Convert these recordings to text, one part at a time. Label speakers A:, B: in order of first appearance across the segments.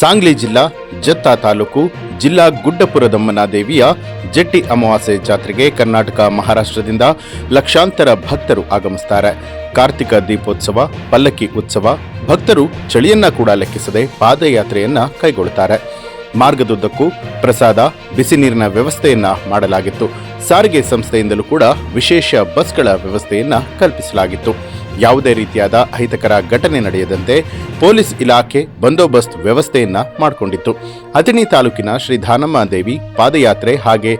A: ಸಾಂಗ್ಲಿ ಜಿಲ್ಲಾ, ಜತ್ತ ತಾಲೂಕು, ಜಿಲ್ಲಾ ಗುಡ್ಡಪುರದಮ್ಮನ ದೇವಿಯ ಜಟ್ಟಿ ಅಮಾವಾಸ್ಯೆ ಜಾತ್ರೆಗೆ ಕರ್ನಾಟಕ ಮಹಾರಾಷ್ಟ್ರದಿಂದ ಲಕ್ಷಾಂತರ ಭಕ್ತರು ಆಗಮಿಸುತ್ತಾರೆ ಕಾರ್ತಿಕ ದೀಪೋತ್ಸವ, ಪಲ್ಲಕ್ಕಿ ಉತ್ಸವ, ಭಕ್ತರು ಚಳಿಯನ್ನ ಕೂಡ ಲೆಕ್ಕಿಸದೆ ಪಾದಯಾತ್ರೆಯನ್ನ ಕೈಗೊಳ್ಳುತ್ತಾರೆ. ಮಾರ್ಗದುದ್ದಕ್ಕೂ ಪ್ರಸಾದ, ಬಿಸಿ ನೀರಿನ ವ್ಯವಸ್ಥೆಯನ್ನ ಮಾಡಲಾಗಿತ್ತು. ಸಾರಿಗೆ ಸಂಸ್ಥೆಯಿಂದಲೂ ಕೂಡ ವಿಶೇಷ ಬಸ್ಗಳ ವ್ಯವಸ್ಥೆಯನ್ನ ಕಲ್ಪಿಸಲಾಗಿತ್ತು. ಯಾವುದೇ ರೀತಿಯಾದ ಅಹಿತಕರ ಘಟನೆ ನಡೆಯದಂತೆ ಪೊಲೀಸ್ ಇಲಾಖೆ ಬಂದೋಬಸ್ತ್ ವ್ಯವಸ್ಥೆಯನ್ನ ಮಾಡಿಕೊಂಡಿತ್ತು. ಅಥಣಿ ತಾಲೂಕಿನ ಶ್ರೀ ಧಾನಮ್ಮ ದೇವಿ ಪಾದಯಾತ್ರೆ ಹಾಗೆ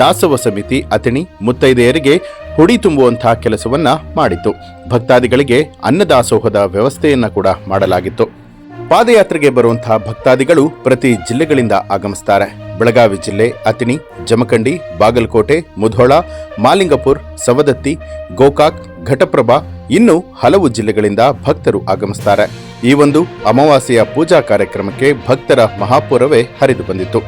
A: ದಾಸವ ಸಮಿತಿ ಅಥಣಿ ಮುತ್ತೈದೆಯರಿಗೆ ಹುಡಿ ತುಂಬುವಂತಹ ಕೆಲಸವನ್ನ ಮಾಡಿತ್ತು. ಭಕ್ತಾದಿಗಳಿಗೆ ಅನ್ನದಾಸೋಹದ ವ್ಯವಸ್ಥೆಯನ್ನ ಕೂಡ ಮಾಡಲಾಗಿತ್ತು. ಪಾದಯಾತ್ರೆಗೆ ಬರುವಂತಹ ಭಕ್ತಾದಿಗಳು ಪ್ರತಿ ಜಿಲ್ಲೆಗಳಿಂದ ಆಗಮಿಸುತ್ತಾರೆ ಬೆಳಗಾವಿ ಜಿಲ್ಲೆ ಅತಿನಿ ಜಮಖಂಡಿ, ಬಾಗಲಕೋಟೆ, ಮುಧೋಳ, ಮಾಲಿಂಗಪುರ್, ಸವದತ್ತಿ, ಗೋಕಾಕ್, ಘಟಪ್ರಭಾ ಇನ್ನು ಹಲವು ಜಿಲ್ಲೆಗಳಿಂದ ಭಕ್ತರು ಆಗಮಿಸುತ್ತಾರೆ ಈ ಒಂದು ಅಮಾವಾಸ್ಯೆಯ ಪೂಜಾ ಕಾರ್ಯಕ್ರಮಕ್ಕೆ ಭಕ್ತರ ಮಹಾಪೂರವೇ ಹರಿದು ಬಂದಿತ್ತು.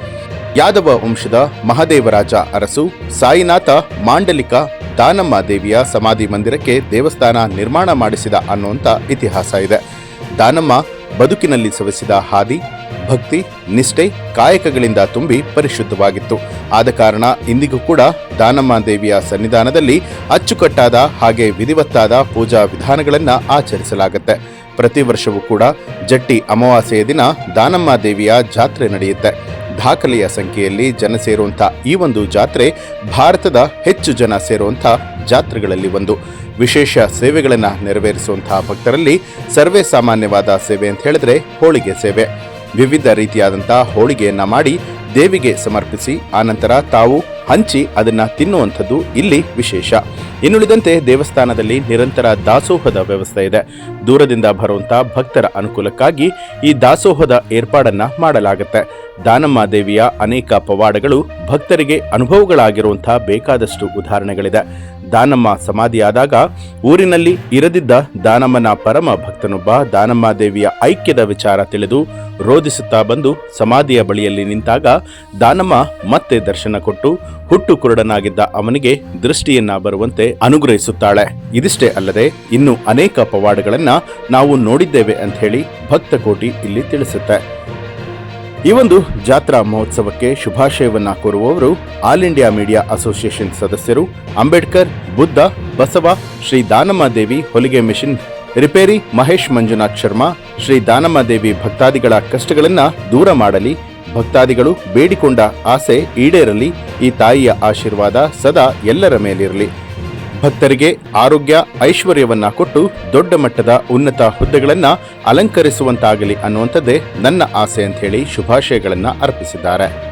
A: ಯಾದವ ವಂಶದ ಮಹಾದೇವರಾಜ ಅರಸು, ಸಾಯಿನಾಥ ಮಾಂಡಲಿಕ, ದಾನಮ್ಮ ದೇವಿಯ ಸಮಾಧಿ ಮಂದಿರಕ್ಕೆ ದೇವಸ್ಥಾನ ನಿರ್ಮಾಣ ಮಾಡಿಸಿದ ಅನ್ನುವಂಥ ಇತಿಹಾಸ ಇದೆ. ದಾನಮ್ಮ ಬದುಕಿನಲ್ಲಿ ಸವಿಸಿದ ಹಾದಿ ಭಕ್ತಿ, ನಿಷ್ಠೆ, ಕಾಯಕಗಳಿಂದ ತುಂಬಿ ಪರಿಶುದ್ಧವಾಗಿತ್ತು. ಆದ ಕಾರಣ ಇಂದಿಗೂ ಕೂಡ ದಾನಮ್ಮ ದೇವಿಯ ಸನ್ನಿಧಾನದಲ್ಲಿ ಅಚ್ಚುಕಟ್ಟಾದ ಹಾಗೆ ವಿಧಿವತ್ತಾದ ಪೂಜಾ ವಿಧಾನಗಳನ್ನು ಆಚರಿಸಲಾಗುತ್ತೆ. ಪ್ರತಿ ವರ್ಷವೂ ಕೂಡ ಜಟ್ಟಿ ಅಮಾವಾಸ್ಯೆಯ ದಿನ ದಾನಮ್ಮ ದೇವಿಯ ಜಾತ್ರೆ ನಡೆಯುತ್ತೆ. ದಾಖಲೆಯ ಸಂಖ್ಯೆಯಲ್ಲಿ ಜನ ಸೇರುವಂಥ ಈ ಒಂದು ಜಾತ್ರೆ ಭಾರತದ ಹೆಚ್ಚು ಜನ ಸೇರುವಂಥ ಜಾತ್ರೆಗಳಲ್ಲಿ ಒಂದು. ವಿಶೇಷ ಸೇವೆಗಳನ್ನು ನೆರವೇರಿಸುವಂತಹ ಭಕ್ತರಲ್ಲಿ ಸರ್ವೇ ಸಾಮಾನ್ಯವಾದ ಸೇವೆ ಅಂತ ಹೇಳಿದ್ರೆ ಹೋಳಿಗೆ ಸೇವೆ. ವಿವಿಧ ರೀತಿಯಾದಂತಹ ಹೋಳಿಗೆಯನ್ನ ಮಾಡಿ ದೇವಿಗೆ ಸಮರ್ಪಿಸಿ ಆನಂತರ ತಾವು ಹಂಚಿ ಅದನ್ನ ತಿನ್ನುವಂಥದ್ದು ಇಲ್ಲಿ ವಿಶೇಷ. ಇನ್ನುಳಿದಂತೆ ದೇವಸ್ಥಾನದಲ್ಲಿ ನಿರಂತರ ದಾಸೋಹದ ವ್ಯವಸ್ಥೆ ಇದೆ. ದೂರದಿಂದ ಬರುವಂತಹ ಭಕ್ತರ ಅನುಕೂಲಕ್ಕಾಗಿ ಈ ದಾಸೋಹದ ಏರ್ಪಾಡನ್ನು ಮಾಡಲಾಗುತ್ತೆ. ದಾನಮ್ಮ ದೇವಿಯ ಅನೇಕ ಪವಾಡಗಳು ಭಕ್ತರಿಗೆ ಅನುಭವಗಳಾಗಿರುವಂಥ ಬೇಕಾದಷ್ಟು ಉದಾಹರಣೆಗಳಿದೆ. ದಾನಮ್ಮ ಸಮಾಧಿಯಾದಾಗ ಊರಿನಲ್ಲಿ ಇರದಿದ್ದ ದಾನಮ್ಮನ ಪರಮ ಭಕ್ತನೊಬ್ಬ ದಾನಮ್ಮ ದೇವಿಯ ಐಕ್ಯದ ವಿಚಾರ ತಿಳಿದು ರೋಧಿಸುತ್ತಾ ಬಂದು ಸಮಾಧಿಯ ಬಳಿಯಲ್ಲಿ ನಿಂತಾಗ ದಾನಮ್ಮ ಮತ್ತೆ ದರ್ಶನ ಕೊಟ್ಟು ಹುಟ್ಟು ಕುರುಡನಾಗಿದ್ದ ಅವನಿಗೆ ದೃಷ್ಟಿಯನ್ನ ಬರುವಂತೆ ಅನುಗ್ರಹಿಸುತ್ತಾಳೆ. ಇದಿಷ್ಟೇ ಅಲ್ಲದೆ ಇನ್ನು ಅನೇಕ ಪವಾಡಗಳನ್ನ ನಾವು ನೋಡಿದ್ದೇವೆ ಅಂತ ಹೇಳಿ ಭಕ್ತಕೋಟಿ ಇಲ್ಲಿ ತಿಳಿಸುತ್ತೆ. ಈ ಒಂದು ಜಾತ್ರಾ ಮಹೋತ್ಸವಕ್ಕೆ ಶುಭಾಶಯವನ್ನ ಕೋರುವವರು ಆಲ್ ಇಂಡಿಯಾ ಮೀಡಿಯಾ ಅಸೋಸಿಯೇಷನ್ ಸದಸ್ಯರು ಅಂಬೇಡ್ಕರ್, ಬುದ್ಧ, ಬಸವ, ಶ್ರೀ ದಾನಮ್ಮ ದೇವಿ ಹೊಲಿಗೆ ಮಿಷನ್, ರಿಪೇರಿ ಮಹೇಶ್ ಮಂಜುನಾಥ್ ಶರ್ಮಾ, ಶ್ರೀ ದಾನಮ್ಮ ದೇವಿ ಭಕ್ತಾದಿಗಳ ಕಷ್ಟಗಳನ್ನ ದೂರ ಮಾಡಲಿ, ಭಕ್ತಾದಿಗಳು ಬೇಡಿಕೊಂಡ ಆಸೆ ಈಡೇರಲಿ, ಈ ತಾಯಿಯ ಆಶೀರ್ವಾದ ಸದಾ ಎಲ್ಲರ ಮೇಲಿರಲಿ. ಭಕ್ತರಿಗೆ ಆರೋಗ್ಯ, ಐಶ್ವರ್ಯವನ್ನ ಕೊಟ್ಟು ದೊಡ್ಡ ಮಟ್ಟದ ಉನ್ನತ ಹುದ್ದೆಗಳನ್ನ ಅಲಂಕರಿಸುವಂತಾಗಲಿ ಅನ್ನುವಂಥದ್ದೇ ನನ್ನ ಆಸೆ ಅಂತ ಹೇಳಿ ಶುಭಾಶಯಗಳನ್ನ ಅರ್ಪಿಸಿದ್ದಾರೆ.